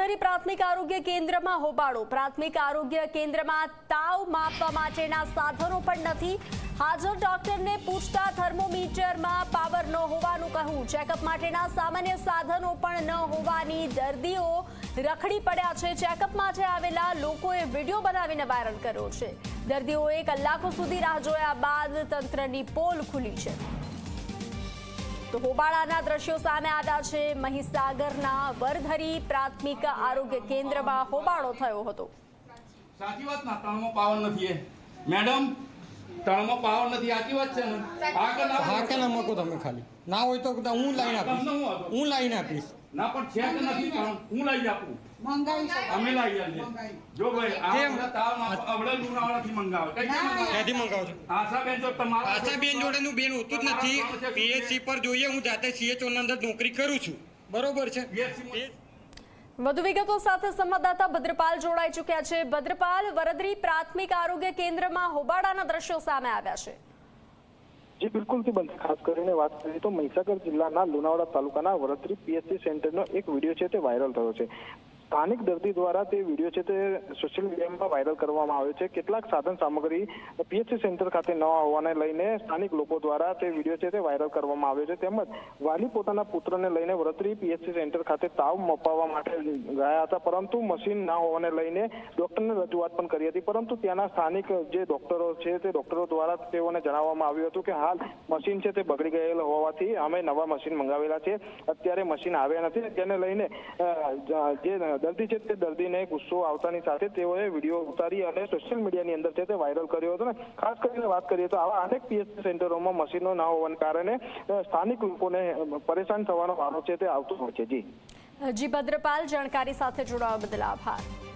વરધરી પ્રાથમિક આરોગ્ય કેન્દ્રમાં હોબાળો. પ્રાથમિક આરોગ્ય કેન્દ્રમાં તાવ માપવા માટેના સાધનો પણ નથી. હાજર ડોક્ટરને પૂછતા થર્મોમીટરમાં પાવર ન હોવાનું કહ્યું. ચેકઅપ માટેના સામાન્ય સાધનો પણ ન હોવાની દર્દીઓ રખડી પડ્યા છે. ચેકઅપ માટે આવેલા લોકોએ વીડિયો બનાવીને વાયરલ કર્યો છે. દર્દીઓએ કલાકો સુધી રાહ જોયા બાદ તંત્રની પોલ ખુલી છે. તો હોબાળાના દ્રશ્યો સામે આવ્યા છે. મહીસાગરના વરધરી પ્રાથમિક આરોગ્ય કેન્દ્રમાં હોબાળો થયો હતો. સાચી વાત ના ત્રણમાં નથી મેડમ ત્રણમાં પાવર નથી સાચી વાત છે ને? હા કે ના હા કે ના મૂકો તમે ખાલી. ના હોય તો હું લાઈન આપીશ. હું લાઈન આપીશ. ના પણ છે કે નથી હું લઈ આપું. અમે લઈ આવીએ. જો ભાઈ આ તાવ માપ આવડે મંગાવે. ક્યાંથી મંગાવો? છો આશા બેન જો તમારા આશાબેન જોડેનું બેન હોતું જ નથી. પીએચસી પર જોઈએ હું જાતે સીએચઓ ની અંદર નોકરી કરું છું. બરોબર છે? વધુ વિગતો સાથે સંવાદદાતા ભદ્રપાલ જોડાઈ ચૂક્યા છે. ભદ્રપાલ, વરદરી પ્રાથમિક આરોગ્ય કેન્દ્રમાં હોબાળાના દ્રશ્યો સામે આવ્યા છે. જી, બિલકુલ બંધ. ખાસ કરીને વાત કરીએ તો મહીસાગર જિલ્લાના લુણાવાડા તાલુકાના વરદરી પીએસસી સેન્ટરનો એક વીડિયો છે તે વાયરલ થયો છે. સ્થાનિક દર્દી દ્વારા તે વીડિયો છે તે સોશિયલ મીડિયામાં વાયરલ કરવામાં આવ્યો છે. કેટલાક સાધન સામગ્રી પીએચસી સેન્ટર ખાતે ન હોવાને લઈને સ્થાનિક લોકો દ્વારા તે વીડિયો છે તે વાયરલ કરવામાં આવ્યો છે. તેમજ વાલી પોતાના પુત્રને લઈને વરત્રી પીએચસી સેન્ટર ખાતે તાવ મપાવવા માટે ગયા હતા. પરંતુ મશીન ના હોવાને લઈને ડોક્ટરને રજૂઆત પણ કરી હતી. પરંતુ ત્યાંના સ્થાનિક જે ડોક્ટરો છે તે ડોક્ટરો દ્વારા તેઓને જણાવવામાં આવ્યું હતું કે હાલ મશીન છે તે બગડી ગયેલ હોવાથી અમે નવા મશીન મંગાવેલા છે. અત્યારે મશીન આવ્યા નથી. તેને લઈને જે દર્દી છે તે દર્દીને ગુસ્સો આવતાની સાથે તેઓએ વીડિયો ઉતારી અને સોશિયલ મીડિયાની અંદર છે તે વાયરલ કર્યો હતો ને. ખાસ કરીને વાત કરીએ તો આવા અનેક પીએચસી સેન્ટરોમાં મશીનો ના હોવાને કારણે સ્થાનિક લોકોને પરેશાન થવાનો વારો છે તે આવતો હોય છે. જી. જી, ભદ્રપાલ, જાણકારી સાથે જોડાવા બદલ આભાર.